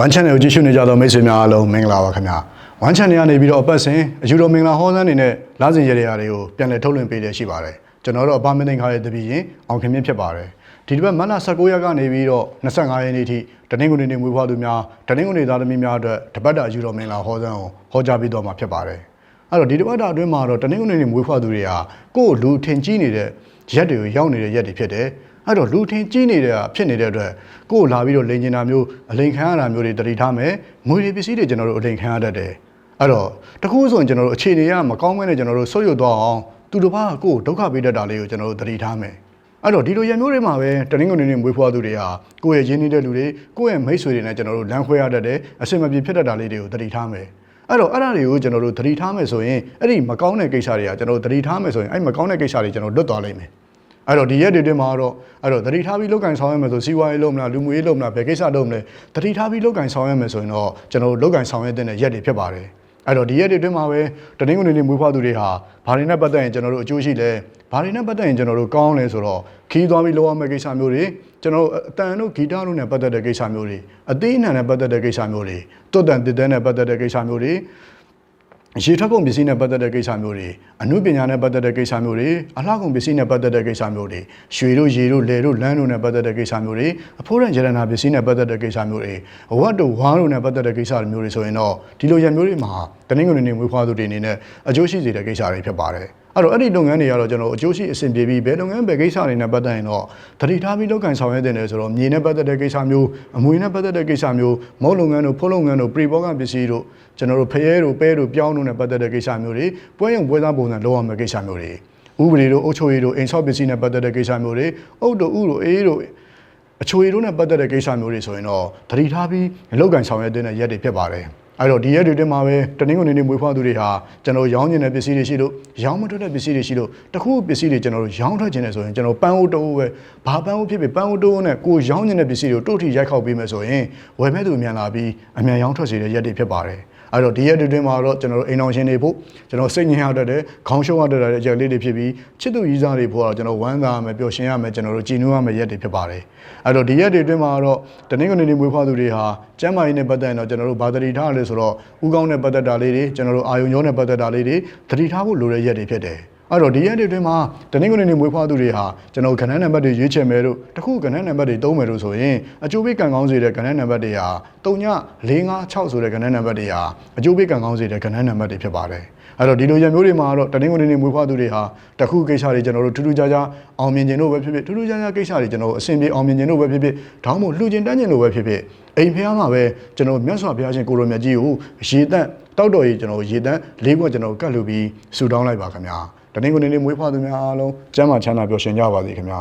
ဝမ်ချန်နယ်ကိုကြည့်ရှုနေကြသောမိတ်ဆွေများအားလုံးမင်္ဂလာပါခင်ဗျာဝမ်ချန်နယ်ကနေပြီးတော့အပတ်စဉ်အယူတော်မင်္ဂလာဟောစန်းနေနဲ့လာစဉ်ရရတွေကိုပြန်လည်ထုတ်လွှင့်ပေးရရှိပါတယ်ကျွန်တော်တို့အပါမင်းသိန်းခါရဲ့တပည့်ရင်အောင်ခင်မြင့်ဖြစ်ပါတယ်ဒီတစ်ပတ်မတ်လ19ရက်ကနေပြီးတော့25ရက်နေ့ထိတနင်္ဂနွေနေ့မွေးဖွားသူများတနင်္ဂနွေသားသမီးများအတွက်တပတ်တာအယူတော်မင်္ဂလာဟောစန်းကိုဟောကြားပေးတော့မှာဖြစ်ပါတယ်အဲ့တော့ဒီတစ်ပတ်တာအတွင်းမှာတော့တနင်္ဂနွေနေ့မွေးဖွားသူတွေဟာကိုယ့်လူထင်ကြီးနေတဲ့ရက်တွေကိုရောက်နေတဲ့ရက်တွေဖြစ်တယ် အဲ့တော့လူထင်ကြီးနေတဲ့ဖြစ်နေတဲ့အတွက်ကိုယ်လာပြီးတော့လိန်ကျင်တာမျိုးအလိန်ခံရတာမျိုးတွေတတိထားမယ်ငွေတွေပစ္စည်းတွေကျွန်တော်တို့အလိန်ခံရတတ်တယ်အဲ့တော့တခုဆိုရင်ကျွန်တော်တို့အခြေအနေကမကောင်းမဲနဲ့ကျွန်တော်တို့ဆုတ်ယုတ်သွားအောင်သူတစ်ပါးကိုယ်ဒုက္ခပေးတတ်တာလေးကိုကျွန်တော်တို့တတိထားမယ်အဲ့တော့ဒီလိုရမျိုးတွေမှာပဲတနင်္ဂနွေနေ့မွေးဖွားသူတွေဟာကိုယ့်ရဲ့ရင်းနှီးတဲ့လူတွေကိုယ့်ရဲ့မိတ်ဆွေတွေနဲ့ကျွန်တော်တို့လမ်းခွဲရတတ်တယ်အဆင်မပြေဖြစ်တတ်တာလေးတွေကိုတတိထားမယ်အဲ့တော့အဲ့ဒါတွေကိုကျွန်တော်တို့သတိထားမယ်ဆိုရင်အဲ့ဒီမကောင်းတဲ့ကိစ္စတွေကကျွန်တော်တို့သတိထားမယ်ဆိုရင်အဲ့မကောင်းတဲ့ကိစ္စတွေကျွန်တော်လွတ်သွားလိမ့်မယ် အဲ့တော့ဒီရက်တွေတွင်မှာတော့အဲ့တော့သတိထားပြီးလောက်ကင်ဆောင်ရမယ်ဆိုစီးပွားရေးလုပ်မလားလူမှုရေးလုပ်မလားဘယ်ကိစ္စလုပ်မလဲသတိထားပြီးလောက်ကင်ဆောင်ရမယ်ဆိုရင်တော့ကျွန်တော်တို့လောက်ကင်ဆောင်ရတဲ့ရက်တွေဖြစ်ပါတယ်အဲ့တော့ဒီရက်တွေတွင်မှာပဲတနင်္ဂနွေနေ့မွေးဖွားသူတွေဟာဘာတွေနဲ့ပတ်သက်ရင်ကျွန်တော်တို့အကျိုးရှိလဲဘာတွေနဲ့ပတ်သက်ရင်ကျွန်တော်တို့ကောင်းလဲဆိုတော့ခီးသွားပြီးလောရမယ့်ကိစ္စမျိုးတွေကျွန်တော်တို့အတန်တို့ဂီတတို့နဲ့ပတ်သက်တဲ့ကိစ္စမျိုးတွေအသေးအနှံနဲ့ပတ်သက်တဲ့ကိစ္စမျိုးတွေတွတ်တန်တစ်တဲနဲ့ပတ်သက်တဲ့ကိစ္စမျိုးတွေ ရေထွက်ကုန်ပစ္စည်းနဲ့ပတ်သက်တဲ့ကိစ္စမျိုးတွေအမှုပညာနဲ့ပတ်သက်တဲ့ကိစ္စမျိုးတွေအလှကုန်ပစ္စည်းနဲ့ပတ်သက်တဲ့ကိစ္စမျိုးတွေရွှေတို့ရေတို့လယ်တို့လမ်းတို့နဲ့ပတ်သက်တဲ့ကိစ္စမျိုးတွေအဖိုးရန်ရတနာပစ္စည်းနဲ့ပတ်သက်တဲ့ကိစ္စမျိုးတွေအဝတ်တို့ဝါးတို့နဲ့ပတ်သက်တဲ့ကိစ္စမျိုးတွေဆိုရင်တော့ဒီလိုရမျိုးတွေမှာတနင်္ဂနွေနေ့မွေးဖွားသူတွေအနေနဲ့အကျိုးရှိစေတဲ့ကိစ္စတွေဖြစ်ပါတယ် အဲ့တော့အဲ့ဒီလုပ်ငန်းတွေကတော့ကျွန်တော်အကျိုးရှိအဆင်ပြေပြီးဘယ်လုပ်ငန်းပဲကိစ္စတွေနဲ့ပတ်သက်ရင်တော့တတိထားပြီးလုပ်ကင်ဆောင်ရွက်တင်တယ်ဆိုတော့မြေနဲ့ပတ်သက်တဲ့ကိစ္စမျိုးအမွေနဲ့ပတ်သက်တဲ့ကိစ္စမျိုးမုတ်လုပ်ငန်းတို့ဖိုးလုပ်ငန်းတို့ပရိဘောဂပစ္စည်းတို့ကျွန်တော်တို့ဖရဲတို့ပဲတို့ပြောင်းတို့နဲ့ပတ်သက်တဲ့ကိစ္စမျိုးတွေပွဲရုံပွဲသားပုံစံလုပ်ရမယ့်ကိစ္စမျိုးတွေဥပဒေတို့အုပ်ချုပ်ရေးတို့အိမ်ဆောက်ပစ္စည်းနဲ့ပတ်သက်တဲ့ကိစ္စမျိုးတွေအုပ်တို့ဥတို့အေးတို့အချိုရီတို့နဲ့ပတ်သက်တဲ့ကိစ္စမျိုးတွေဆိုရင်တော့တတိထားပြီးလောက်ကင်ဆောင်ရွက်တဲ့ရက်တွေဖြစ်ပါတယ် အဲ့တော့ဒီရက်တွေတည်းမှာပဲတနင်္ဂနွေနေ့မွေးဖွားသူတွေဟာကျွန်တော်ရောင်းကျင်တဲ့ပစ္စည်းတွေရှိလို့ရောင်းမထွက်တဲ့ပစ္စည်းတွေရှိလို့တခုပစ္စည်းတွေကျွန်တော်တို့ရောင်းထွက်ခြင်းနဲ့ဆိုရင်ကျွန်တော်ပန်းအိုးတိုးပဲဘာပန်းအိုးဖြစ်ဖြစ်ပန်းအိုးတိုးနဲ့ကိုရောင်းကျင်တဲ့ပစ္စည်းတွေကိုတို့ထိရိုက်ခောက်ပေးမယ်ဆိုရင်ဝယ်မဲ့သူအမြန်လာပြီးအမြန်ရောင်းထွက်စေတဲ့ရက်တွေဖြစ်ပါတယ်အဲ့တော့ဒီရက်တွေတွင်မှာတော့ကျွန်တော်တို့အိမ်အောင်ရှင်တွေဖို့ကျွန်တော်စိတ်ညစ်ရတတ်တဲ့ခေါင်းရှုံးရတတ်တဲ့အကြက်လေးတွေဖြစ်ပြီးချစ်သူရည်စားတွေဖို့တော့ကျွန်တော်ဝမ်းသာရမယ်ပျော်ရွှင်ရမယ်ကျွန်တော်တို့ကြည်နူးရမယ်ရက်တွေဖြစ်ပါတယ်အဲ့တော့ဒီရက်တွေတွင်မှာတော့တနင်္ဂနွေနေ့မွေးဖွားသူတွေဟာကျမ်းမာရေးနဲ့ပတ်သက်ရင်တော့ကျွန်တော်တို့ဘာသတိထားရလဲဆိုတော့ဥကောင်းနဲ့ပတ်သက်တာလေးတွေကျွန်တော်တို့အာယုံရောနဲ့ပတ်သက်တာလေးတွေသတိထားဖို့လိုတဲ့ရက်တွေဖြစ်တယ် အဲ့တော့ဒီရက်တွေအတွင်းမှာတနင်္ဂနွေနေ့မွေးဖွားသူတွေဟာကျွန်တော်ကဏ္ဍနံပါတ်တွေရွေးချယ်မယ်လို့တခုကဏ္ဍနံပါတ်တွေသုံးမယ်လို့ဆိုရင်အကျိုးပေးကံကောင်းစေတဲ့ကဏ္ဍနံပါတ်တွေဟာ3ည456ဆိုတဲ့ကဏ္ဍနံပါတ်တွေဟာအကျိုးပေးကံကောင်းစေတဲ့ကဏ္ဍနံပါတ်တွေဖြစ်ပါတယ်အဲ့တော့ဒီလိုရမျိုးတွေမှာတော့တနင်္ဂနွေနေ့မွေးဖွားသူတွေဟာတခုကိစ္စတွေကျွန်တော်တို့ထူးထူးခြားခြားအောင်မြင်ခြင်းလို့ပဲဖြစ်ဖြစ်ထူးထူးခြားခြားကိစ္စတွေကျွန်တော်တို့အဆင်ပြေအောင်မြင်ခြင်းလို့ပဲဖြစ်ဖြစ်တောင်းမို့လှူခြင်းတန်းခြင်းလို့ပဲဖြစ်ဖြစ်အိမ်ဖျားမှာပဲကျွန်တော်မြတ်စွာဘုရားရှင်ကိုရိုမြတ်ကြီးကိုရေတန့်တောက်တော်ကြီးကျွန်တော်ရေတန့်လေးခွက်ကျွန်တော်ကတ်လူပြီးဆူတောင်းလိုက်ပါခင်ဗျာ တနင်္ဂနွေနေ့မွေးဖွားသူများအားလုံးကျမ်းမာချမ်းသာပျော်ရွှင်ကြပါစေခင်ဗျာ